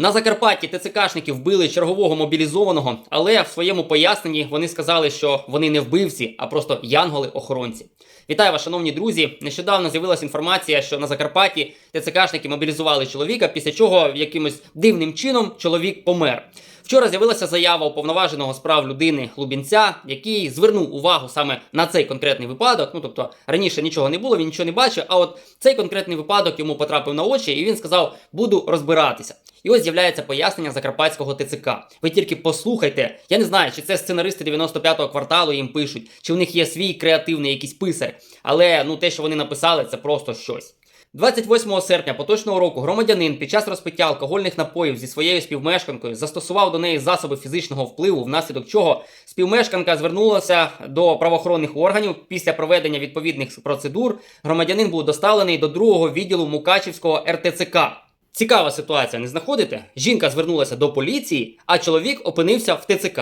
На Закарпатті ТЦКшники вбили чергового мобілізованого, але в своєму поясненні вони сказали, що вони не вбивці, а просто янголи-охоронці. Вітаю вас, шановні друзі. Нещодавно з'явилася інформація, що на Закарпатті ТЦКшники мобілізували чоловіка, після чого якимось дивним чином чоловік помер. Вчора з'явилася заява уповноваженого з прав людини Лубінця, який звернув увагу саме на цей конкретний випадок. Ну тобто раніше нічого не було, він нічого не бачив. А от цей конкретний випадок йому потрапив на очі, і він сказав: буду розбиратися. І ось з'являється пояснення закарпатського ТЦК. Ви тільки послухайте. Я не знаю, чи це сценаристи 95-го кварталу їм пишуть, чи в них є свій креативний якийсь писар. Але ну те, що вони написали, це просто щось. 28 серпня поточного року громадянин під час розпиття алкогольних напоїв зі своєю співмешканкою застосував до неї засоби фізичного впливу, внаслідок чого співмешканка звернулася до правоохоронних органів. Після проведення відповідних процедур громадянин був доставлений до другого відділу Мукачівського РТЦК. Цікава ситуація, не знаходите? Жінка звернулася до поліції, а чоловік опинився в ТЦК.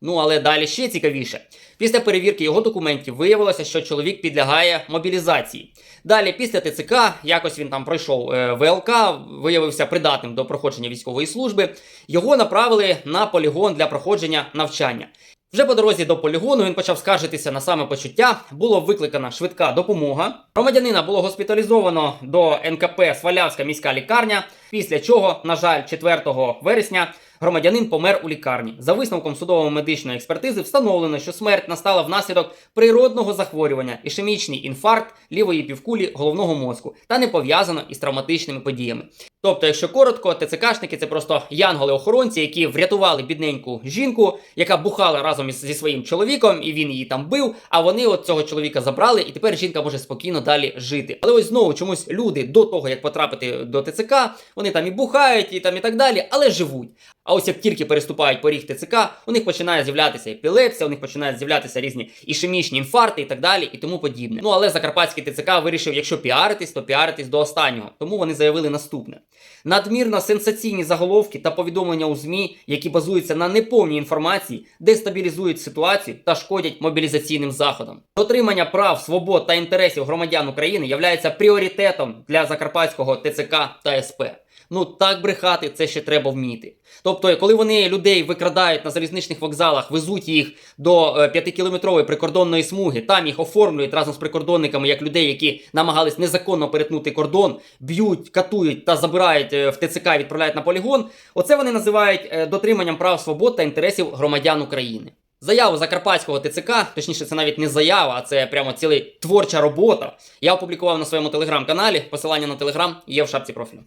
Ну але далі ще цікавіше. Після перевірки його документів виявилося, що чоловік підлягає мобілізації. Далі, після ТЦК, якось він там пройшов е, ВЛК, виявився придатним до проходження військової служби. Його направили на полігон для проходження навчання. Вже по дорозі до полігону він почав скаржитися на самопочуття. Було викликана швидка допомога. Громадянина було госпіталізовано до НКП Свалявська міська лікарня. Після чого, на жаль, 4 вересня громадянин помер у лікарні. За висновком судово-медичної експертизи встановлено, що смерть настала внаслідок природного захворювання, ішемічний інфаркт лівої півкулі головного мозку та не пов'язано із травматичними подіями. Тобто, якщо коротко, ТЦКшники це просто янголи-охоронці, які врятували бідненьку жінку, яка бухала разом із, зі своїм чоловіком, і він її там бив. А вони от цього чоловіка забрали, і тепер жінка може спокійно далі жити. Але ось знову чомусь люди до того, як потрапити до ТЦК, вони там і бухають, і там і так далі, але живуть. А ось як тільки переступають поріг ТЦК, у них починає з'являтися епілепсія, у них починають з'являтися різні ішемічні інфаркти і так далі, і тому подібне. Ну але закарпатський ТЦК вирішив, якщо піаритись, то піаритись до останнього. Тому вони заявили наступне: надмірно сенсаційні заголовки та повідомлення у ЗМІ, які базуються на неповній інформації, дестабілізують ситуацію та шкодять мобілізаційним заходам. Дотримання прав, свобод та інтересів громадян України являється пріоритетом для закарпатського ТЦК та СП. Ну так брехати це ще треба вміти. Тобто, коли вони людей викрадають на залізничних вокзалах, везуть їх до 5-кілометрової прикордонної смуги, там їх оформлюють разом з прикордонниками як людей, які намагались незаконно перетнути кордон, б'ють, катують та забирають е, в ТЦК відправляють на полігон. Оце вони називають е, дотриманням прав свобод та інтересів громадян України. Заяву Закарпатського ТЦК, точніше, це навіть не заява, а це прямо цілий творча робота. Я опублікував на своєму телеграм-каналі. Посилання на телеграм є в шапці профілю.